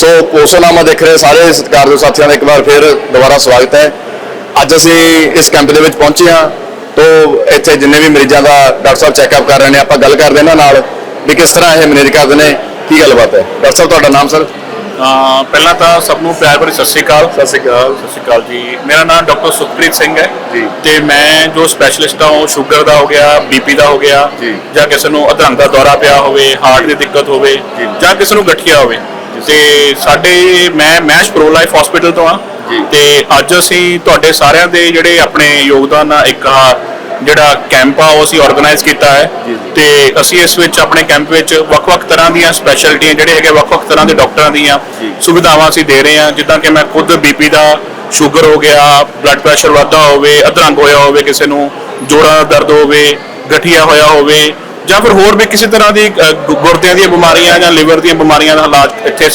ਸੋ ਪੋਸੋਨਾਮਾ ਦੇਖ ਰਹੇ ਸਾਰੇ ਸਤਿਕਾਰਯੋਗ ਸਾਥੀਆਂ ਦਾ ਇੱਕ ਵਾਰ ਫਿਰ ਦੁਬਾਰਾ ਸਵਾਗਤ ਹੈ। ਅੱਜ ਅਸੀਂ ਇਸ ਕੈਂਪ ਦੇ ਵਿੱਚ ਪਹੁੰਚੇ ਹਾਂ। ਤੋਂ ਇੱਥੇ ਜਿੰਨੇ ਵੀ ਮਰੀਜ਼ਾਂ ਦਾ ਡਾਕਟਰ ਸਾਹਿਬ ਚੈੱਕਅਪ ਕਰ ਰਹੇ ਨੇ ਆਪਾਂ ਗੱਲ ਕਰਦੇ ਇਹਨਾਂ ਨਾਲ ਵੀ ਕਿਸ ਤਰ੍ਹਾਂ ਇਹ ਮੈਨੇਜ ਕਰਦੇ ਨੇ ਕੀ ਗੱਲਬਾਤ ਹੈ? ਡਾਕਟਰ ਸਾਹਿਬ ਤੁਹਾਡਾ ਨਾਮ ਸਰ? ਅਹ ਪਹਿਲਾਂ ਤਾਂ ਸਭ ਨੂੰ ਪਿਆਰ ਭਰੀ ਸਤਿ ਸ਼੍ਰੀ ਅਕਾਲ। ਸਤਿ ਸ਼੍ਰੀ ਅਕਾਲ। ਸਤਿ ਸ਼੍ਰੀ ਅਕਾਲ ਜੀ। ਮੇਰਾ ਨਾਮ ਡਾਕਟਰ ਸੁਖਪ੍ਰੀਤ ਸਿੰਘ ਹੈ। ਜੀ। ਤੇ ਮੈਂ ਜੋ ਸਪੈਸ਼ਲਿਸਟ ਹਾਂ ਉਹ ਸ਼ੂਗਰ ਦਾ ਹੋ ਗਿਆ ਬੀਪੀ ਦਾ ਹੋ ਗਿਆ ਜੀ। ਜਾਂ ਕਿਸੇ ਨੂੰ ਅਧਰੰਗ ਦਾ ਦੌਰਾ ਪਿਆ ਹੋਵੇ ਹਾਰਟ ਦੀ ਦਿੱਕਤ ਹੋਵੇ। ਜਾਂ ਕਿਸੇ ਨੂੰ ਗਠੀਆ ਹੋਵੇ। ਤੇ ਸਾਡੇ ਮੈਂ ਮੈਸ਼ ਪ੍ਰੋ ਲਾਈਫ ਹਸਪੀਟਲ ਤੋਂ ਆ। ਤੇ ਅੱਜ ਅਸੀਂ ਤੁਹਾਡੇ ਸਾਰਿਆਂ ਦੇ ਜਿਹੜੇ ਆਪਣੇ ਯੋਗਦਾਨ ਨਾਲ ਇੱਕ ਜਿਹੜਾ ਕੈਂਪ ਆ ਉਹ ਅਸੀਂ ਆਰਗੇਨਾਈਜ਼ ਕੀਤਾ ਹੈ। ਤੇ ਅਸੀਂ ਇਸ ਵਿੱਚ ਆਪਣੇ ਕੈਂਪ ਵਿੱਚ ਵੱਖ-ਵੱਖ ਤਰ੍ਹਾਂ ਦੀਆਂ ਸਪੈਸ਼ਲਟੀਆਂ ਜਿਹੜੇ ਹੈਗੇ ਵੱਖ-ਵੱਖ ਤਰ੍ਹਾਂ ਦੇ ਡਾਕਟਰਾਂ ਦੀਆਂ। ਸੁਵਿਧਾਵਾਂ ਅਸੀਂ ਦੇ ਰਹੇ ਹਾਂ ਜਿੱਦਾਂ ਕਿ ਮੈਂ ਖੁਦ ਬੀਪੀ ਦਾ ਸ਼ੂਗਰ ਹੋ ਗਿਆ ਬਲੱਡ ਪ੍ਰੈਸ਼ਰ ਵਾਧਾ ਹੋਵੇ ਅਧਰੰਗ ਹੋਇਆ ਹੋਵੇ ਕਿਸੇ ਨੂੰ ਜੋੜਾਂ ਦਾ ਦਰਦ ਹੋਵੇ ਗਠੀਆ ਹੋਇਆ ਹੋਵੇ ਜਾਂ ਫਿਰ ਹੋਰ ਵੀ ਕਿਸੇ ਤਰ੍ਹਾਂ ਦੀ ਗੁਰਦਿਆਂ ਦੀਆਂ ਬਿਮਾਰੀਆਂ ਜਾਂ ਲਿਵਰ ਦੀਆਂ ਬਿਮਾਰੀਆਂ ਦਾ ਇਲਾਜ ਇੱਥੇ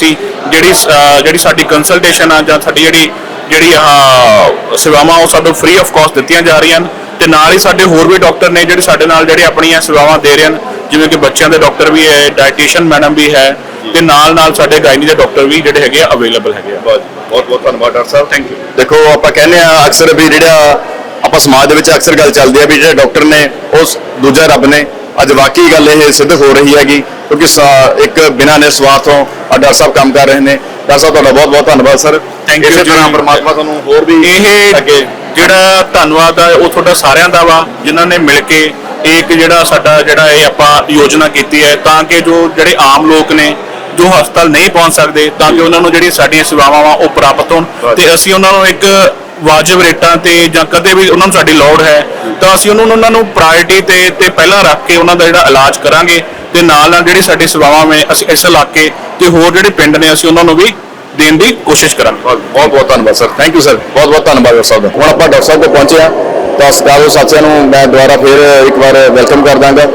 ਜਿਹੜੀ ਸ- ਅ, ਜਿਹੜੀ ਸਾਡੀ ਕੰਸਲਟੇਸ਼ਨ ਆ ਜਾਂ ਸਾਡੀ ਜਿਹੜੀ ਜਿਹੜੀ ਆਹ ਸੇਵਾਵਾਂ ਉਹ ਸਾਨੂੰ ਫ੍ਰੀ ਆਫ ਕਾਸਟ ਦਿੱਤੀਆਂ ਜਾ ਰਹੀਆਂ ਹਨ ਤੇ ਨਾਲ ਹੀ ਸਾਡੇ ਹੋਰ ਵੀ ਡਾਕਟਰ ਨੇ ਜਿਹੜੇ ਸਾਡੇ ਨਾਲ ਜਿਹੜੇ ਆਪਣੀਆਂ ਸੇਵਾਵਾਂ ਦੇ ਰਹੇ ਹਨ ਜਿਵੇਂ ਕਿ ਬੱਚਿਆਂ ਦੇ ਡਾਕਟਰ ਵੀ ਹੈ ਡਾਈਟੀਸ਼ੀਅਨ ਮੈਡਮ ਵੀ ਹੈ ਤੇ ਨਾਲ ਨਾਲ ਸਾਡੇ ਗਾਇਨੀ ਦੇ ਡਾਕਟਰ ਵੀ ਜਿਹੜੇ ਹੈਗੇ ਆ ਅਵੇਲੇਬਲ ਹੈਗੇ ਆ। ਬਹੁਤ ਬਹੁਤ ਧੰਨਵਾਦ ਡਾਕਟਰ ਸਾਹਿਬ। ਥੈਂਕ ਯੂ ਦੇਖੋ ਆਪਾਂ ਕਹਿੰਦੇ ਆ ਅਕਸਰ ਵੀ ਜਿਹੜਾ ਆਪਾਂ ਸਮਾਜ ਦੇ ਵਿੱਚ ਅਕਸਰ ਗੱਲ ਚੱਲਦੀ ਹੈ ਵੀ ਜਿਹੜੇ ਡਾਕਟਰ ਨੇ ਉਹ ਸ- ਦੂਜਾ ਰੱਬ ਨੇ। ਅੱਜ ਵਾਕਈ ਗੱਲ ਇਹ ਸਿੱਧ ਹੋ ਰਹੀ ਹੈਗੀ ਕਿਉਂਕਿ ਇੱਕ ਬਿਨਾਂ ਨੇ ਸਵਾਰਥੋਂ ਡਾਕਟਰ ਸਾਹਿਬ ਕੰਮ ਕਰ ਰਹੇ ਨੇ। ਡਾਕਟਰ ਸਾਹਿਬ ਤੁਹਾਡਾ ਬਹੁਤ ਬਹੁਤ ਧੰਨਵਾਦ ਸਰ। ਇਸੇ ਤਰ੍ਹਾਂ ਜੀ। ਪਰਮਾਤਮਾ ਤੁਹਾਨੂੰ ਹੋਰ ਵੀ ਇਹ ਅੱਗੇ ਜਿਹੜਾ ਧੰਨਵਾਦ ਆ ਉਹ ਤੁਹਾਡਾ ਸਾਰਿਆਂ ਦਾ ਵਾ ਜਿਨ੍ਹਾਂ ਨੇ ਮਿਲ ਕੇ ਇੱਕ ਜਿਹੜਾ ਸਾਡਾ ਜਿਹੜਾ ਇਹ ਆਪਾਂ ਯੋਜਨਾ ਕੀਤੀ ਹੈ ਤਾਂ ਕਿ ਜੋ ਜਿਹੜੇ ਆਮ ਲੋਕ ਨੇ ਜੋ ਹਸਪਤਾਲ ਨਹੀਂ ਪਹੁੰਚ ਸਕਦੇ ਤਾਂ ਕਿ ਉਹਨਾਂ ਨੂੰ ਜਿਹੜੀਆਂ ਸਾਡੀਆਂ ਸੇਵਾਵਾਂ ਵਾ ਉਹ ਪ੍ਰਾਪਤ ਹੋਣ। ਤੇ ਅਸੀਂ ਉਹਨਾਂ ਨੂੰ ਇੱਕ ਵਾਜਬ ਰੇਟਾਂ ਤੇ ਜਾਂ ਕਦੇ ਵੀ ਉਹਨਾਂ ਨੂੰ ਸਾਡੀ ਲੋੜ ਹੈ, ਤਾਂ ਅਸੀਂ ਉਹਨਾਂ ਨੂੰ ਉਹਨਾਂ ਨੂੰ ਪ੍ਰਾਇੋਰਟੀ ਤੇ ਤੇ ਪਹਿਲਾਂ ਰੱਖ ਕੇ ਉਹਨਾਂ ਦਾ ਜਿਹੜਾ ਇਲਾਜ ਕਰਾਂਗੇ ਤੇ ਨਾਲ ਨਾਲ ਜਿਹੜੀ ਸਾਡੀ ਸੇਵਾਵਾਂ ਨੇ ਅਸੀਂ ਇਸ ਇਲਾਕੇ ਤੇ ਹੋਰ ਜਿਹੜੇ ਪਿੰਡ ਨੇ ਅਸੀਂ ਉਹਨਾਂ ਨੂੰ ਵੀ ਦੇਣ ਦੀ ਕੋਸ਼ਿਸ਼ ਕਰਾਂਗੇ। ਬਹੁਤ ਬਹੁਤ ਧੰਨਵਾਦ, ਸਰ। ਥੈਂਕ ਯੂ ਸਰ ਬਹੁਤ ਬਹੁਤ ਧੰਨਵਾਦ ਡਾਕਟਰ ਸਾਹਿਬ ਦਾ। ਹੁਣ ਆਪਾਂ ਡਾਕਟਰ ਸਾਹਿਬ ਕੋਲ ਪਹੁੰਚੇ ਆ ਤਾਂ ਸਤਿਕਾਰਯੋਗ ਸਾਥੀਆਂ ਨੂੰ ਮੈਂ ਦੁਬਾਰਾ ਫਿਰ ਇੱਕ ਵਾਰ ਵੈਲਕਮ ਕਰ ਦਾਂਗਾ।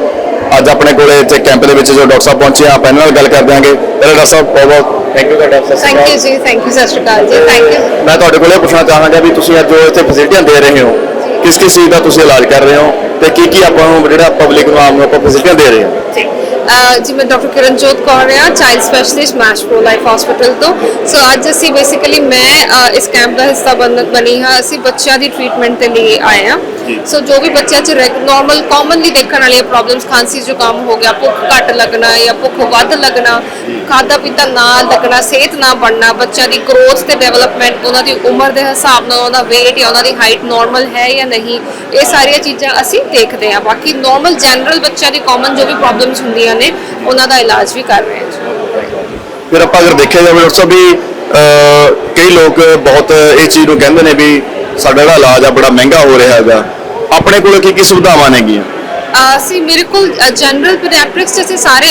ਅੱਜ ਆਪਣੇ ਕੋਲੇ ਇੱਥੇ ਕੈਂਪ ਦੇ ਵਿੱਚ ਜੋ ਡਾਕਟਰ ਸਾਹਿਬ ਪਹੁੰਚੇ ਆ, ਆਪਾਂ ਇਹਨਾਂ ਨਾਲ ਗੱਲ ਕਰ ਦਿਆਂਗੇ। ਪਹਿਲਾਂ ਡਾਕਟਰ ਸਾਹਿਬ, ਬਹੁਤ ਬਹੁਤ ਥੈਂਕ ਯੂ ਤੁਹਾਡਾ ਸਤਿ ਸ਼੍ਰੀ ਥੈਂਕ ਯੂ ਅਕਾਲ ਜੀ ਥੈਂਕ ਯੂ ਸਤਿ ਸ਼੍ਰੀ ਅਕਾਲ ਜੀ ਥੈਂਕ ਯੂ ਮੈਂ ਤੁਹਾਡੇ ਕੋਲੇ ਪੁੱਛਣਾ ਚਾਹਾਂਗਾ ਵੀ ਤੁਸੀਂ ਅੱਜ ਜੋ ਇੱਥੇ ਫੈਸਿਲਿਟੀਆਂ ਦੇ ਰਹੇ ਹੋ। ਕਿਸ ਕਿਸ ਚੀਜ਼ ਦਾ ਤੁਸੀਂ ਇਲਾਜ ਕਰ ਰਹੇ ਹੋ ਤੇ ਕੀ ਕੀ ਆਪਾਂ ਨੂੰ ਜਿਹੜਾ ਪਬਲਿਕ ਨੂੰ ਆਮ ਨੂੰ ਆਪਾਂ ਫੈਸਿਲਿਟੀਆਂ ਦੇ ਰਹੇ ਹਾਂ? ਜੀ। ਅਹ ਜੀ ਮੈਂ ਡਾਕਟਰ ਕਿਰਨਜੋਤ ਕੌਰ ਹਾਂ ਚਾਈਲਡ ਸਪੈਸ਼ਲਿਸਟ ਮੈਸ਼ ਪ੍ਰੋ ਲਾਈਫ ਹਸਪੀਟਲ ਤੋਂ। ਸੋ ਅੱਜ ਅਸੀਂ ਬੇਸਿਕਲੀ ਮੈਂ ਅਹ, ਇਸ ਕੈਂਪ ਦਾ ਹਿੱਸਾ ਬਣ- ਬਣੀ ਹਾਂ। ਅਸੀਂ ਬੱਚਿਆਂ ਦੀ ਟ੍ਰੀਟਮੈਂਟ ਦੇ ਲਈ ਆਏ ਹਾਂ। ਸੋ ਜੋ ਵੀ ਬੱਚਿਆਂ 'ਚ ਨਾਰਮਲ ਕਾਮਨਲੀ ਦੇਖਣ ਵਾਲੀਆਂ ਪ੍ਰੋਬਲਮਸ ਖਾਂਸੀ ਜ਼ੁਕਾਮ ਹੋ ਗਿਆ ਭੁੱਖ ਘੱਟ ਲੱਗਣਾ ਜਾਂ ਭੁੱਖ ਵੱਧ ਲੱਗਣਾ ਖਾਦਾ ਪੀਤਾ ਨਾ ਲੱਗਣਾ ਸਿਹਤ ਨਾ ਬਣਨਾ ਬੱਚਿਆਂ ਦੀ ਗਰੋਥ ਤੇ ਡਿਵੈਲਪਮੈਂਟ ਉਹਨਾਂ ਦੀ ਉਮਰ ਦੇ ਹਿਸਾਬ ਨਾਲ ਉਹਨਾਂ ਦਾ weight ਜਾਂ ਉਹਨਾਂ ਦੀ ਹਾਈਟ ਨਾਰਮਲ ਹੈ ਜਾਂ ਨਹੀਂ ਇਹ ਸਾਰੀਆਂ ਚੀਜ਼ਾਂ ਅਸੀਂ ਦੇਖਦੇ ਹਾਂ। ਬਾਕੀ ਨਾਰਮਲ ਜਨਰਲ ਬੱਚਿਆਂ ਦੀ ਕਾਮਨ ਜੋ ਵੀ ਪ੍ਰੋਬਲਮਸ ਹੁੰਦੀਆਂ ਨੇ ਉਹਨਾਂ ਦਾ ਇਲਾਜ ਵੀ ਕਰ ਰਹੇ ਹਾਂ ਫਿਰ ਆਪਾਂ ਅਗਰ ਦੇਖਿਆ ਜਾਵੇ ਡਾਕਟਰ ਸਾਹਿਬ ਵੀ ਕਈ ਲੋਕ ਬਹੁਤ ਇਹ ਚੀਜ਼ ਨੂੰ ਕਹਿੰਦੇ ਨੇ ਵੀ ਸਾਡਾ ਜਿਹੜਾ ਇਲਾਜ ਆ ਬੜਾ ਮਹਿੰਗਾ ਹੋ ਰਿਹਾ ਹੈਗਾ। ਆਪਣੇ ਕੋਲ ਕੀ ਕੀ ਸੁਵਿਧਾਵਾਂ ਨੇਗੀਆਂ? ਅਸੀਂ ਮੇਰੇ ਕੋਲ ਜਨਰਲ ਪੀਡੀਆਟ੍ਰਿਕਸ ਜੈਸੇ ਸਾਰੇ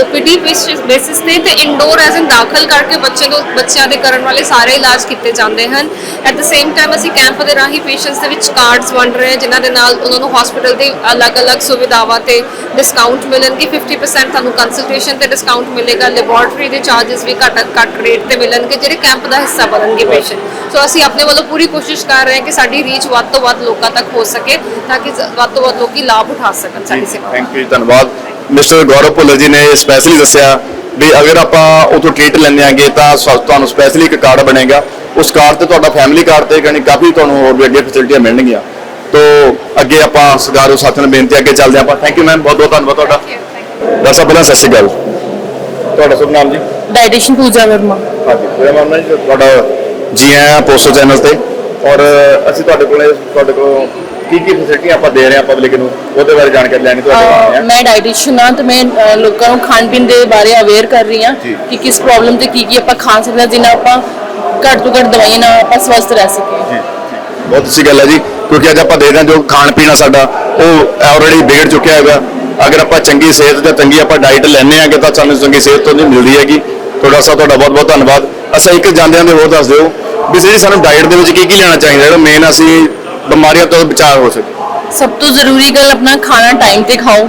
ਓਪੀਡੀ ਬੇਸਿਸ ਤੇ ਤੇ ਇੰਡੋਰ ਐਜ਼ ਇਨ ਦਾਖਲ ਕਰਕੇ ਬੱਚੇ ਨੂੰ, ਬੱਚਿਆਂ ਦੇ ਕਰਨ ਵਾਲੇ ਸਾਰੇ ਇਲਾਜ ਕੀਤੇ ਜਾਂਦੇ ਹਨ। ਐਟ ਦ ਸੇਮ ਟਾਈਮ ਅਸੀਂ ਕੈਂਪ ਦੇ ਰਾਹੀਂ ਪੇਸ਼ੈਂਟਸ ਦੇ ਵਿੱਚ ਕਾਰਡਸ ਵੰਡ ਰਹੇ ਹਾਂ, ਜਿਨ੍ਹਾਂ ਦੇ ਨਾਲ ਉਹਨਾਂ ਨੂੰ ਹਸਪੀਟਲ ਦੇ ਅਲੱਗ-ਅਲੱਗ ਸੁਵਿਧਾਵਾਂ ਤੇ ਡਿਸਕਾਊਂਟ ਮਿਲਣਗੇ 50% ਤੁਹਾਨੂੰ ਕੰਸਲਟੇਸ਼ਨ ਤੇ ਡਿਸਕਾਊਂਟ ਮਿਲੇਗਾ ਲੈਬੋਰੇਟਰੀ ਦੇ ਚਾਰजेस ਵੀ ਘੱਟ ਘੱਟ ਰੇਟ ਤੇ ਮਿਲਣਗੇ ਜਿਹੜੇ ਕੈਂਪ ਦਾ ਹਿੱਸਾ ਬਣਨਗੇ ਪੇਸ਼ੈਂਟ ਸੋ ਅਸੀਂ ਆਪਣੇ ਵੱਲੋਂ ਪੂਰੀ ਕੋਸ਼ਿਸ਼ ਕਰ ਰਹੇ ਹਾਂ ਕਿ ਸਾਡੀ ਰੀਚ ਵੱਧ ਤੋਂ ਵੱਧ ਲੋਕਾਂ ਤੱਕ ਹੋ ਸਕੇ ਤਾਂ ਕਿ ਵੱਧ ਤੋਂ ਵੱਧ ਲੋਕੀ ਲਾਭ ਉਠਾ ਸਕਣ ਸਾਡੀ ਸੇਵਾ ਥੈਂਕ ਯੂ ਧੰਨਵਾਦ। ਮਿਸਟਰ ਗੌਰਵ ਭੁੱਲਰ ਜੀ ਨੇ ਸਪੈਸ਼ਲੀ ਦੱਸਿਆ ਵੀ ਅਗਰ ਆਪਾਂ ਉਥੋਂ ਟ੍ਰੀਟ ਲੈਂਦੇ ਆਂਗੇ ਤਾਂ ਤੁਹਾਨੂੰ ਸਪੈਸ਼ਲੀ ਇੱਕ ਕਾਰਡ ਬਣੇਗਾ। ਉਸ ਕਾਰਡ ਤੇ ਤੁਹਾਡਾ ਫੈਮਿਲੀ ਕਾਰਡ ਤੇ ਕਣੀ ਕਾਫੀ ਤੁਹਾਨੂੰ ਹੋਰ ਵੀ ਅੱਗੇ ਫੈਸਿਲਿਟੀਆਂ ਮਿਲਣਗੀਆਂ। ਤੋ ਅੱਗੇ ਆਪਾਂ ਸਗਾਰੋ ਸਾਥੀ ਨਾਲ ਬੇਨਤੀ ਅੱਗੇ ਚੱਲਦੇ ਆਪਾਂ। ਥੈਂਕ ਯੂ ਮੈਮ ਬਹੁਤ ਬਹੁਤ ਧੰਨਵਾਦ ਤੁਹਾਡਾ। ਦੱਸਾ ਪਹਿਲਾਂ ਸਤਿ ਸ਼੍ਰੀ ਅਕਾਲ। ਤੁਹਾਡਾ ਸ਼ੁਭ ਨਾਮ ਜੀ? ਡਾਇਟੀਸ਼ੀਅਨ ਪੂਜਾ ਵਰਮਾ। ਹਾਂਜੀ ਮੇਰਾ ਨਾਮ ਜੀ ਤੁਹਾਡਾ ਜੀ ਆਇਆਂ ਪੋਸਟਰ ਚੈਨਲ ਤੇ। ਔਰ ਅਸੀਂ ਤੁਹਾਡੇ ਕੋਲੇ ਤੁਹਾਡੇ ਕੋਲ ਕੀ ਕੀ ਫੈਸਿਲਿਟੀ ਆਪਾਂ ਦੇ ਰਹੇ ਹਾਂ ਪਬਲਿਕ ਨੂੰ ਉਹਦੇ ਬਾਰੇ ਜਾਣਕਾਰੀ ਲੈਣੀ ਤੁਹਾਡੇ ਕੋਲ ਮੈਂ ਡਾਈਟੀਸ਼ੀਅਨ ਹਾਂ ਤੇ ਮੈਂ ਲੋਕਾਂ ਨੂੰ ਖਾਣ ਪੀਣ ਦੇ ਬਾਰੇ ਅਵੇਅਰ ਕਰ ਰਹੀ ਹਾਂ ਕਿ ਕਿਸ ਪ੍ਰੋਬਲਮ ਤੇ ਕੀ ਕੀ ਆਪਾਂ ਖਾ ਸਕਦੇ ਹਾਂ ਜਿੰਨਾ ਆਪਾਂ ਘੱਟ ਤੋਂ ਘੱਟ ਦਵਾਈਆਂ ਨਾਲ ਆਪਾਂ ਸਵਸਥ ਰਹਿ ਸਕੀਏ। ਜੀ। ਬਹੁਤ ਅੱਛੀ ਗੱਲ ਹੈ ਜੀ। ਕਿਉਂਕਿ ਅੱਜ ਆਪਾਂ ਦੇਖਦੇ ਹਾਂ ਜੋ ਖਾਣ ਪੀਣਾ ਸਾਡਾ, ਉਹ ਆਲਰੇਡੀ ਵਿਗੜ ਚੁੱਕਿਆ ਹੈਗਾ। ਅਗਰ ਆਪਾਂ ਚੰਗੀ ਸਿਹਤ ਜਾਂ ਚੰਗੀ ਆਪਾਂ ਡਾਈਟ ਲੈਣੇ ਆਂਗੇ ਤਾਂ ਸਾਨੂੰ ਚੰਗੀ ਸਿਹਤ ਤੋਂ ਨਹੀਂ ਮਿਲਦੀ ਹੈਗੀ। ਤੁਹਾਡਾ ਸਾਹਿਬ ਤੁਹਾਡਾ ਬਹੁਤ ਬਹੁਤ ਧੰਨਵਾਦ। ਅੱਛਾ, ਇੱਕ ਜਾਂਦਿਆਂ ਦੇ ਹੋਰ ਦੱਸ ਦਿਓ ਵੀ ਜਿਹੜੀ ਸਾਨੂੰ ਡਾਈਟ ਦੇ ਵਿੱਚ ਕੀ ਕੀ ਲੈਣਾ ਚਾਹੀਦਾ, ਜਿਹੜਾ ਮੇਨ ਅਸੀਂ ਬਿਮਾਰੀਆਂ ਤੋਂ ਬਚਾਅ ਹੋ ਸਕੇ। ਸਭ ਤੋਂ ਜ਼ਰੂਰੀ ਗੱਲ ਆਪਣਾ ਖਾਣਾ ਟਾਈਮ ਤੇ ਖਾਓ।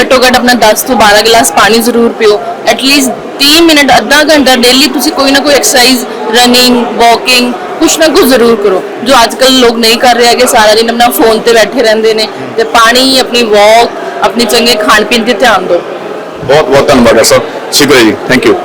ਘੱਟੋ ਘੱਟ ਆਪਣਾ 10 ਤੋਂ 12 ਗਲਾਸ ਪਾਣੀ ਜ਼ਰੂਰ ਪੀਓ। ਐਟਲੀਸਟ 30 ਮਿੰਟ, ਅੱਧਾ ਘੰਟਾ ਡੇਲੀ ਤੁਸੀਂ ਕੋਈ ਨਾ ਕੋਈ ਐਕਸਰਸਾਈਜ਼ ਰਨਿੰਗ ਵਾਕਿੰਗ ਕੁਛ ਨਾ ਕੁਛ ਜ਼ਰੂਰ ਕਰੋ। ਜੋ ਅੱਜ ਕੱਲ ਲੋਕ ਨਹੀਂ ਕਰ ਰਹੇ ਹੈਗੇ, ਸਾਰਾ ਦਿਨ ਆਪਣਾ ਫੋਨ ਤੇ ਬੈਠੇ ਰਹਿੰਦੇ ਨੇ। ਤੇ ਪਾਣੀ, ਆਪਣੀ ਵਾਕ ਆਪਣੀ ਚੰਗੇ ਖਾਣ ਪੀਣ ਤੇ ਧਿਆਨ ਦਿਓ। ਬਹੁਤ ਬਹੁਤ ਧੰਨਵਾਦ ਹੈ ਸਰ। ਸ਼ੁਕਰੀਆ ਜੀ। Thank you